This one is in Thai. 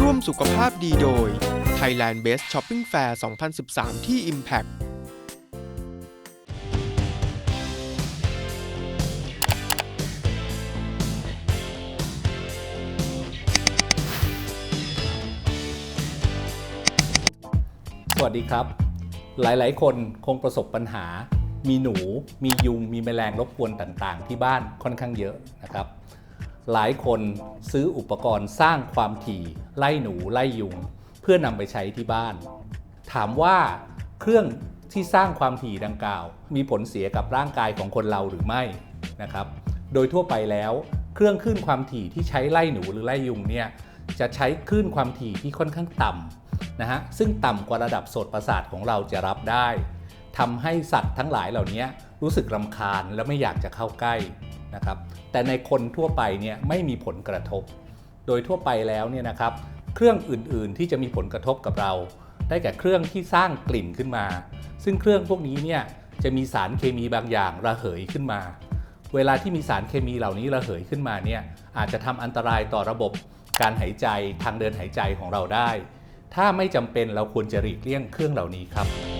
ร่วมสุขภาพดีโดย Thailand Best Shopping Fair 2013 ที่ Impact สวัสดีครับ หลายๆ คนคงประสบปัญหา มีหนู มียุง มีแมลงรบกวนต่างๆ ที่บ้านค่อนข้างเยอะนะครับ หลายคนซื้ออุปกรณ์สร้างความถี่ไล่หนูไล่ยุง เพื่อนำไปใช้ที่บ้าน ถามว่าเครื่องที่สร้างความถี่ดังกล่าว มีผลเสียกับร่างกายของคนเราหรือไม่นะครับ โดยทั่วไปแล้ว เครื่องคลื่นความถี่ที่ใช้ไล่หนูหรือไล่ยุงเนี่ยจะใช้คลื่นความถี่ที่ค่อนข้างต่ำนะฮะซึ่งต่ำกว่าระดับโสตประสาทของเราจะรับได้ทำให้สัตว์ทั้งหลายเหล่านี้รู้สึกรำคาญและไม่อยากจะเข้าใกล้ นะครับแต่ในคนทั่วไปเนี่ยไม่มีผลกระทบ โดยทั่วไปแล้วเนี่ยนะครับเครื่องอื่นๆที่จะมีผลกระทบกับเรา ได้แก่เครื่องที่สร้างกลิ่นขึ้นมา ซึ่งเครื่องพวกนี้เนี่ยจะมีสารเคมีบางอย่างระเหยขึ้นมา เวลาที่มีสารเคมีเหล่านี้ระเหยขึ้นมาเนี่ยอาจจะทำอันตรายต่อระบบการหายใจทางเดินหายใจของเราได้ ถ้าไม่จำเป็นเราควรจะหลีกเลี่ยงเครื่องเหล่านี้ครับ